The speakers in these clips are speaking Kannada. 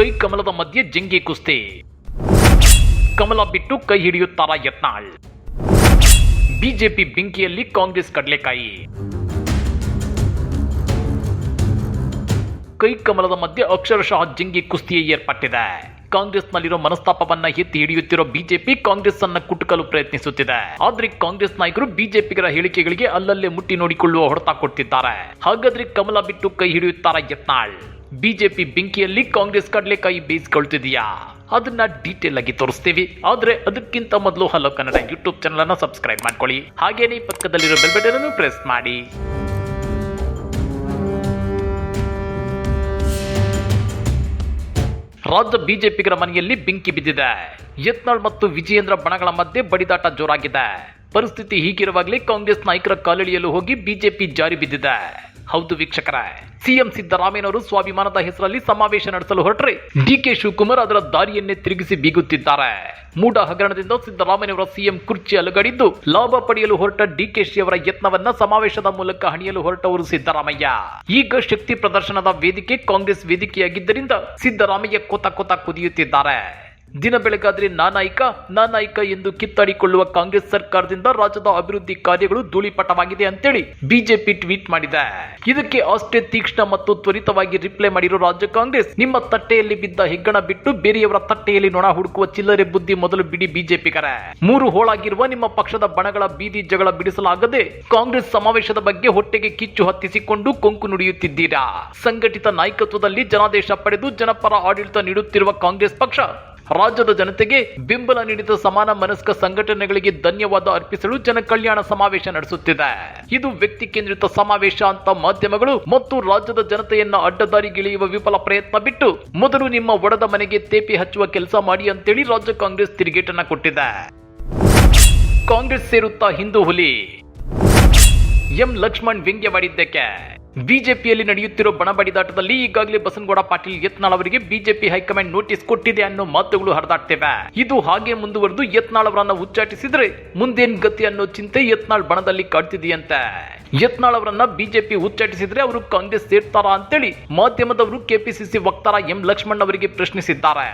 ಕೈ ಕಮಲದ ಮಧ್ಯೆ ಜಂಗಿ ಕುಸ್ತಿ. ಕಮಲ ಬಿಟ್ಟು ಕೈ ಹಿಡಿಯುತ್ತಾರ ಯತ್ನಾಳ್. ಬಿಜೆಪಿ ಬೆಂಕಿಯಲ್ಲಿ ಕಾಂಗ್ರೆಸ್ ಕಡಲೆಕಾಯಿ. ಕೈ ಕಮಲದ ಮಧ್ಯೆ ಅಕ್ಷರಶಃ ಜಂಗಿ ಕುಸ್ತಿಯೇ ಏರ್ಪಟ್ಟಿದೆ. ಕಾಂಗ್ರೆಸ್ನಲ್ಲಿರೋ ಮನಸ್ತಾಪವನ್ನ ಎತ್ತಿ ಹಿಡಿಯುತ್ತಿರೋ ಬಿಜೆಪಿ ಕಾಂಗ್ರೆಸ್ ಅನ್ನ ಕುಟುಕಲು ಪ್ರಯತ್ನಿಸುತ್ತಿದೆ. ಆದ್ರೆ ಕಾಂಗ್ರೆಸ್ ನಾಯಕರು ಬಿಜೆಪಿಗರ ಹೇಳಿಕೆಗಳಿಗೆ ಅಲ್ಲಲ್ಲೇ ಮುಟ್ಟಿ ನೋಡಿಕೊಳ್ಳುವ ಹೊಡೆತ ಕೊಡ್ತಿದ್ದಾರೆ ಹಾಗಾದ್ರೆ ಕಮಲ ಬಿಟ್ಟು ಕೈ ಹಿಡಿಯುತ್ತಾರ ಯತ್ನಾಳ್? ಬಿಜೆಪಿ ಬೆಂಕಿಯಲ್ಲಿ ಕಾಂಗ್ರೆಸ್ ಕಡಲೆಕಾಯಿ ಬೇಯಿಸಿಕೊಳ್ತಿದೆಯಾ? ಅದನ್ನ ಡೀಟೇಲ್ ಆಗಿ ತೋರಿಸ್ತೀವಿ. ಆದ್ರೆ ಅದಕ್ಕಿಂತ ಮೊದಲು ಹಲೋ ಕನ್ನಡ ಯೂಟ್ಯೂಬ್ ಚಾನಲ್ ಅನ್ನ ಸಬ್ಸ್ಕ್ರೈಬ್ ಮಾಡ್ಕೊಳ್ಳಿ. ಹಾಗೇನೇ ಪಕ್ಕದಲ್ಲಿರೋ ಬೆಲ್ ಬಟನ್ ಅನ್ನು ಪ್ರೆಸ್ ಮಾಡಿ. ರಾಜ್ಯ ಬಿಜೆಪಿಗರ ಮನೆಯಲ್ಲಿ ಬೆಂಕಿ ಬಿದ್ದಿದೆ. ಯತ್ನಾಳ್ ಮತ್ತು ವಿಜಯೇಂದ್ರ ಬಣಗಳ ಮಧ್ಯೆ ಬಡಿದಾಟ ಜೋರಾಗಿದೆ. ಪರಿಸ್ಥಿತಿ ಹೀಗಿರುವಾಗಲೇ ಕಾಂಗ್ರೆಸ್ ನಾಯಕರ ಕಾಲಿಡಿಯಲು ಹೋಗಿ ಬಿಜೆಪಿ ಜಾರಿ ಬಿದ್ದಿದೆ. ಹೌದು ವೀಕ್ಷಕರ, ಸಿಎಂ ಸಿದ್ದರಾಮಯ್ಯನವರು ಸ್ವಾಭಿಮಾನದ ಹೆಸರಲ್ಲಿ ಸಮಾವೇಶ ನಡೆಸಲು ಹೊರಟ್ರೆ ಡಿಕೆ ಶಿವಕುಮಾರ್ ಅದರ ದಾರಿಯನ್ನೇ ತಿರುಗಿಸಿ ಬೀಗುತ್ತಿದ್ದಾರೆ. ಮೂಡ ಹಗರಣದಿಂದ ಸಿದ್ದರಾಮಯ್ಯನವರ ಸಿಎಂ ಕುರ್ಚಿ ಅಲುಗಡಿದ್ದು ಲಾಭ ಪಡೆಯಲು ಹೊರಟ ಡಿಕೆಶಿ ಅವರ ಯತ್ನವನ್ನ ಸಮಾವೇಶದ ಮೂಲಕ ಹಣಿಯಲು ಹೊರಟವರು ಸಿದ್ದರಾಮಯ್ಯ. ಈಗ ಶಕ್ತಿ ಪ್ರದರ್ಶನದ ವೇದಿಕೆ ಕಾಂಗ್ರೆಸ್ ವೇದಿಕೆಯಾಗಿದ್ದರಿಂದ ಸಿದ್ದರಾಮಯ್ಯ ಕೊತ ಕೊತ ಕುದಿಯುತ್ತಿದ್ದಾರೆ. ದಿನ ಬೆಳಗಾದ್ರೆ ನಾನಾಯಿಕ ನಾನಾಯಿಕ ಎಂದು ಕಿತ್ತಾಡಿಕೊಳ್ಳುವ ಕಾಂಗ್ರೆಸ್ ಸರ್ಕಾರದಿಂದ ರಾಜ್ಯದ ಅಭಿವೃದ್ಧಿ ಕಾರ್ಯಗಳು ಧೂಳಿಪಟವಾಗಿದೆ ಅಂತೇಳಿ ಬಿಜೆಪಿ ಟ್ವೀಟ್ ಮಾಡಿದೆ. ಇದಕ್ಕೆ ಅಷ್ಟೇ ತೀಕ್ಷ್ಣ ಮತ್ತು ತ್ವರಿತವಾಗಿ ರಿಪ್ಲೈ ಮಾಡಿರೋ ರಾಜ್ಯ ಕಾಂಗ್ರೆಸ್, ನಿಮ್ಮ ತಟ್ಟೆಯಲ್ಲಿ ಬಿದ್ದ ಹೆಗ್ಗಣ ಬಿಟ್ಟು ಬೇರೆಯವರ ತಟ್ಟೆಯಲ್ಲಿ ನೊಣ ಹುಡುಕುವ ಚಿಲ್ಲರೆ ಬುದ್ಧಿ ಮೊದಲು ಬಿಡಿ ಬಿಜೆಪಿಗರ. ಮೂರು ಹೋಳಾಗಿರುವ ನಿಮ್ಮ ಪಕ್ಷದ ಬಣಗಳ ಬೀದಿ ಜಗಳ ಬಿಡಿಸಲಾಗದೆ ಕಾಂಗ್ರೆಸ್ ಸಮಾವೇಶದ ಬಗ್ಗೆ ಹೊಟ್ಟೆಗೆ ಕಿಚ್ಚು ಹತ್ತಿಸಿಕೊಂಡು ಕೊಂಕು ನುಡಿಯುತ್ತಿದ್ದೀರಾ? ಸಂಘಟಿತ ನಾಯಕತ್ವದಲ್ಲಿ ಜನಾದೇಶ ಪಡೆದು ಜನಪರ ಆಡಳಿತ ನೀಡುತ್ತಿರುವ ಕಾಂಗ್ರೆಸ್ ಪಕ್ಷ ರಾಜ್ಯದ ಜನತೆಗೆ ಬೆಂಬಲ ನೀಡಿದ ಸಮಾನ ಮನಸ್ಕ ಸಂಘಟನೆಗಳಿಗೆ ಧನ್ಯವಾದ ಅರ್ಪಿಸಲು ಜನಕಲ್ಯಾಣ ಸಮಾವೇಶ ನಡೆಸುತ್ತಿದೆ. ಇದು ವ್ಯಕ್ತಿ ಕೇಂದ್ರಿತ ಸಮಾವೇಶ ಅಂತ ಮಾಧ್ಯಮಗಳು ಮತ್ತು ರಾಜ್ಯದ ಜನತೆಯನ್ನ ಅಡ್ಡದಾರಿಗಿಳಿಯುವ ವಿಫಲ ಪ್ರಯತ್ನ ಬಿಟ್ಟು ಮೊದಲು ನಿಮ್ಮ ಒಡದ ಮನೆಗೆ ತೇಪಿ ಹಚ್ಚುವ ಕೆಲಸ ಮಾಡಿ ಅಂತೇಳಿ ರಾಜ್ಯ ಕಾಂಗ್ರೆಸ್ ತಿರುಗೇಟನ್ನ ಕೊಟ್ಟಿದೆ. ಕಾಂಗ್ರೆಸ್ ಸೇರುತ್ತಾ ಹಿಂದೂ ಹುಲಿ ಎಂ ಲಕ್ಷ್ಮಣ್ ವ್ಯಂಗ್ಯವಾಡಿದ್ದಕ್ಕೆ ಬಿಜೆಪಿಯಲ್ಲಿ ನಡೆಯುತ್ತಿರೋ ಬಣ ಬಡಿದಾಟದಲ್ಲಿ ಈಗಾಗಲೇ ಬಸನಗೌಡ ಪಾಟೀಲ್ ಯತ್ನಾಳ್ ಅವರಿಗೆ ಬಿಜೆಪಿ ಹೈಕಮಾಂಡ್ ನೋಟಿಸ್ ಕೊಟ್ಟಿದೆ ಅನ್ನೋ ಮಾತುಗಳು ಹರಿದಾಡ್ತಿವೆ. ಇದು ಹಾಗೆ ಮುಂದುವರೆದು ಯತ್ನಾಳ್ ಅವರನ್ನ ಉಚ್ಚಾಟಿಸಿದ್ರೆ ಮುಂದೇನ್ ಗತಿ ಅನ್ನೋ ಚಿಂತೆ ಯತ್ನಾಳ್ ಬಣದಲ್ಲಿ ಕಾಡ್ತಿದೆಯಂತೆ. ಯತ್ನಾಳ್ ಅವರನ್ನ ಬಿಜೆಪಿ ಉಚ್ಚಾಟಿಸಿದ್ರೆ ಅವರು ಕಾಂಗ್ರೆಸ್ ಸೇರ್ತಾರಾ ಅಂತೇಳಿ ಮಾಧ್ಯಮದವರು ಕೆಪಿಸಿಸಿ ವಕ್ತಾರ ಎಂ ಲಕ್ಷ್ಮಣ್ ಅವರಿಗೆ ಪ್ರಶ್ನಿಸಿದ್ದಾರೆ.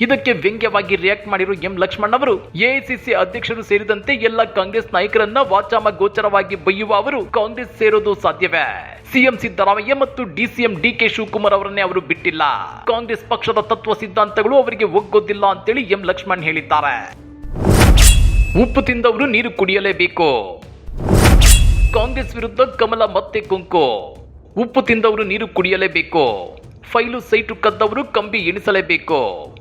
ಇದಕ್ಕೆ ವ್ಯಂಗ್ಯವಾಗಿ ರಿಯಾಕ್ಟ್ ಮಾಡಿರುವ ಎಂ ಲಕ್ಷ್ಮಣ್ ಅವರು ಎಐಸಿಸಿ ಅಧ್ಯಕ್ಷರು ಸೇರಿದಂತೆ ಎಲ್ಲ ಕಾಂಗ್ರೆಸ್ ನಾಯಕರನ್ನ ವಾಚಾಮ ಗೋಚರವಾಗಿ ಬೈಯುವ ಅವರು ಕಾಂಗ್ರೆಸ್ ಸೇರೋದು ಸಾಧ್ಯವೇ? ಸಿಎಂ ಸಿದ್ದರಾಮಯ್ಯ ಮತ್ತು ಡಿಸಿಎಂ ಡಿಕೆ ಶಿವಕುಮಾರ್ ಅವರನ್ನೇ ಅವರು ಬಿಟ್ಟಿಲ್ಲ. ಕಾಂಗ್ರೆಸ್ ಪಕ್ಷದ ತತ್ವ ಸಿದ್ಧಾಂತಗಳು ಅವರಿಗೆ ಒಗ್ಗೋದಿಲ್ಲ ಅಂತೇಳಿ ಎಂ ಲಕ್ಷ್ಮಣ್ ಹೇಳಿದ್ದಾರೆ. ಉಪ್ಪು ತಿಂದವರು ನೀರು ಕುಡಿಯಲೇಬೇಕು. ಕಾಂಗ್ರೆಸ್ ವಿರುದ್ಧ ಕಮಲ ಮತ್ತೆ ಕುಂಕು. ಉಪ್ಪು ತಿಂದವರು ನೀರು ಕುಡಿಯಲೇಬೇಕು. ಫೈಲು ಸೈಟು ಕದ್ದವರು ಕಂಬಿ ಎಣಿಸಲೇಬೇಕು.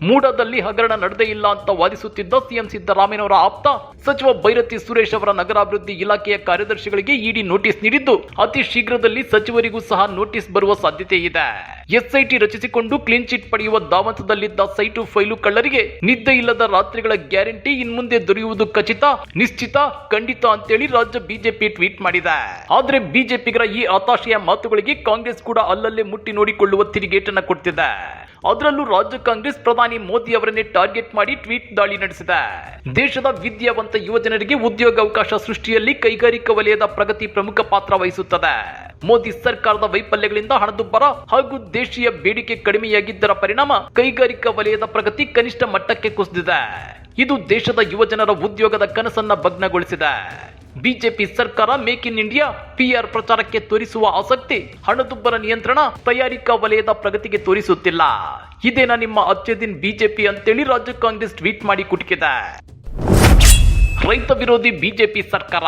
ಮೂಡದಲ್ಲಿ ಹಗರಣ ನಡೆದೇ ಇಲ್ಲ ಅಂತ ವಾದಿಸುತ್ತಿದ್ದ ಸಿಎಂ ಸಿದ್ದರಾಮಯ್ಯನವರ ಆಪ್ತ ಸಚಿವ ಭೈರತಿ ಸುರೇಶ್ ಅವರ ನಗರಾಭಿವೃದ್ಧಿ ಇಲಾಖೆಯ ಕಾರ್ಯದರ್ಶಿಗಳಿಗೆ ಇಡಿ ನೋಟಿಸ್ ನೀಡಿದ್ದು, ಅತಿ ಶೀಘ್ರದಲ್ಲಿ ಸಚಿವರಿಗೂ ಸಹ ನೋಟಿಸ್ ಬರುವ ಸಾಧ್ಯತೆ ಇದೆ. ಎಸ್ಐಟಿ ರಚಿಸಿಕೊಂಡು ಕ್ಲೀನ್ ಚಿಟ್ ಪಡೆಯುವ ದಾಮತದಲ್ಲಿದ್ದ ಸೈಟು ಫೈಲು ಕಳ್ಳರಿಗೆ ನಿದ್ದೆ ಇಲ್ಲದ ರಾತ್ರಿಗಳ ಗ್ಯಾರಂಟಿ ಇನ್ಮುಂದೆ ದೊರೆಯುವುದು ಖಚಿತ, ನಿಶ್ಚಿತ, ಖಂಡಿತ ಅಂತೇಳಿ ರಾಜ್ಯ ಬಿಜೆಪಿ ಟ್ವೀಟ್ ಮಾಡಿದೆ. ಆದ್ರೆ ಬಿಜೆಪಿಗರ ಈ ಹತಾಶೆಯ ಮಾತುಗಳಿಗೆ ಕಾಂಗ್ರೆಸ್ ಕೂಡ ಅಲ್ಲಲ್ಲೇ ಮುಟ್ಟಿ ನೋಡಿಕೊಳ್ಳುವ ತಿರುಗೇಟನ್ನ ಕೊಡ್ತಿದೆ ಅದರಲ್ಲೂ ರಾಜ್ಯ ಕಾಂಗ್ರೆಸ್ ಪ್ರಧಾನಿ ಮೋದಿ ಅವರನ್ನೇ ಟಾರ್ಗೆಟ್ ಮಾಡಿ ಟ್ವೀಟ್ ದಾಳಿ ನಡೆಸಿದೆ. ದೇಶದ ವಿದ್ಯಾವಂತ ಯುವಜನರಿಗೆ ಉದ್ಯೋಗಾವಕಾಶ ಸೃಷ್ಟಿಯಲ್ಲಿ ಕೈಗಾರಿಕಾ ವಲಯದ ಪ್ರಗತಿ ಪ್ರಮುಖ ಪಾತ್ರ ವಹಿಸುತ್ತದೆ. ಮೋದಿ ಸರ್ಕಾರದ ವೈಫಲ್ಯಗಳಿಂದ ಹಣದುಬ್ಬರ ಹಾಗೂ ದೇಶೀಯ ಬೇಡಿಕೆ ಕಡಿಮೆಯಾಗಿದ್ದರ ಪರಿಣಾಮ ಕೈಗಾರಿಕಾ ವಲಯದ ಪ್ರಗತಿ ಕನಿಷ್ಠ ಮಟ್ಟಕ್ಕೆ ಕುಸಿದಿದೆ. ಇದು ದೇಶದ ಯುವಜನರ ಉದ್ಯೋಗದ ಕನಸನ್ನ ಭಗ್ನಗೊಳಿಸಿದೆ. ಬಿಜೆಪಿ ಸರ್ಕಾರ ಮೇಕ್ ಇನ್ ಇಂಡಿಯಾ ಪಿಆರ್ ಪ್ರಚಾರಕ್ಕೆ ತೋರಿಸುವ ಆಸಕ್ತಿ, ಹಣದುಬ್ಬರ ನಿಯಂತ್ರಣ ತಯಾರಿಕಾ ವಲಯದ ಪ್ರಗತಿಗೆ ತೋರಿಸುತ್ತಿಲ್ಲ. ಇದೇನ ನಿಮ್ಮ ಅಚ್ಚದಿನ್ ಬಿಜೆಪಿ ಅಂತೇಳಿ ರಾಜ್ಯ ಕಾಂಗ್ರೆಸ್ ಟ್ವೀಟ್ ಮಾಡಿ ಕುಟುಕಿದೆ. ರೈತ ವಿರೋಧಿ ಬಿಜೆಪಿ ಸರ್ಕಾರ.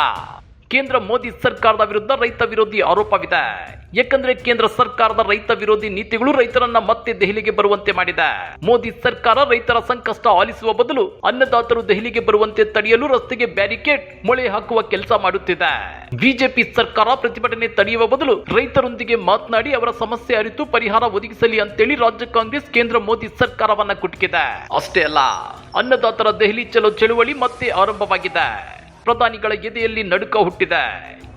ಕೇಂದ್ರ ಮೋದಿ ಸರ್ಕಾರದ ವಿರುದ್ಧ ರೈತ ವಿರೋಧಿ ಆರೋಪವಿದೆ. ಏಕೆಂದರೆ ಕೇಂದ್ರ ಸರ್ಕಾರದ ರೈತ ವಿರೋಧಿ ನೀತಿಗಳು ರೈತರನ್ನ ಮತ್ತೆ ದೆಹಲಿಗೆ ಬರುವಂತೆ ಮಾಡಿದೆ. ಮೋದಿ ಸರ್ಕಾರ ರೈತರ ಸಂಕಷ್ಟ ಆಲಿಸುವ ಬದಲು ಅನ್ನದಾತರು ದೆಹಲಿಗೆ ಬರುವಂತೆ ತಡೆಯಲು ರಸ್ತೆಗೆ ಬ್ಯಾರಿಕೇಡ್ ಮೊಳೆ ಹಾಕುವ ಕೆಲಸ ಮಾಡುತ್ತಿದೆ. ಬಿಜೆಪಿ ಸರ್ಕಾರ ಪ್ರತಿಭಟನೆ ತಡೆಯುವ ಬದಲು ರೈತರೊಂದಿಗೆ ಮಾತನಾಡಿ ಅವರ ಸಮಸ್ಯೆ ಅರಿತು ಪರಿಹಾರ ಒದಗಿಸಲಿ ಅಂತೇಳಿ ರಾಜ್ಯ ಕಾಂಗ್ರೆಸ್ ಕೇಂದ್ರ ಮೋದಿ ಸರ್ಕಾರವನ್ನ ಕುಟುಕಿದೆ. ಅಷ್ಟೇ ಅಲ್ಲ, ಅನ್ನದಾತರ ದೆಹಲಿ ಚಲೋ ಚಳುವಳಿ ಮತ್ತೆ ಆರಂಭವಾಗಿದೆ. ಪ್ರಧಾನಿಗಳ ಎದೆಯಲ್ಲಿ ನಡುಕ ಹುಟ್ಟಿದೆ.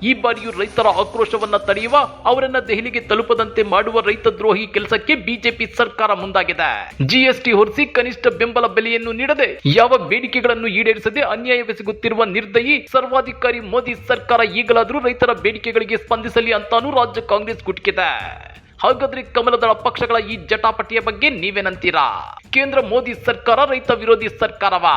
ಈ ಬಾರಿಯೂ ರೈತರ ಆಕ್ರೋಶವನ್ನ ತಡೆಯುವ, ಅವರನ್ನ ದೆಹಲಿಗೆ ತಲುಪದಂತೆ ಮಾಡುವ ರೈತ ದ್ರೋಹಿ ಕೆಲಸಕ್ಕೆ ಬಿಜೆಪಿ ಸರ್ಕಾರ ಮುಂದಾಗಿದೆ. ಜಿಎಸ್ಟಿ ಹೊರಿಸಿ ಕನಿಷ್ಠ ಬೆಂಬಲ ಬೆಲೆಯನ್ನು ನೀಡದೆ, ಯಾವ ಬೇಡಿಕೆಗಳನ್ನು ಈಡೇರಿಸದೆ ಅನ್ಯಾಯವೆಸಗುತ್ತಿರುವ ನಿರ್ದಯಿ, ಸರ್ವಾಧಿಕಾರಿ ಮೋದಿ ಸರ್ಕಾರ ಈಗಲಾದರೂ ರೈತರ ಬೇಡಿಕೆಗಳಿಗೆ ಸ್ಪಂದಿಸಲಿ ಅಂತಾನೂ ರಾಜ್ಯ ಕಾಂಗ್ರೆಸ್ ಗುಟ್ಕಿದೆ ಹಾಗಾದ್ರೆ ಕಮಲದಳ ಪಕ್ಷಗಳ ಈ ಜಟಾಪಟಿಯ ಬಗ್ಗೆ ನೀವೇನಂತೀರಾ? ಕೇಂದ್ರ ಮೋದಿ ಸರ್ಕಾರ ರೈತ ವಿರೋಧಿ ಸರ್ಕಾರವಾ?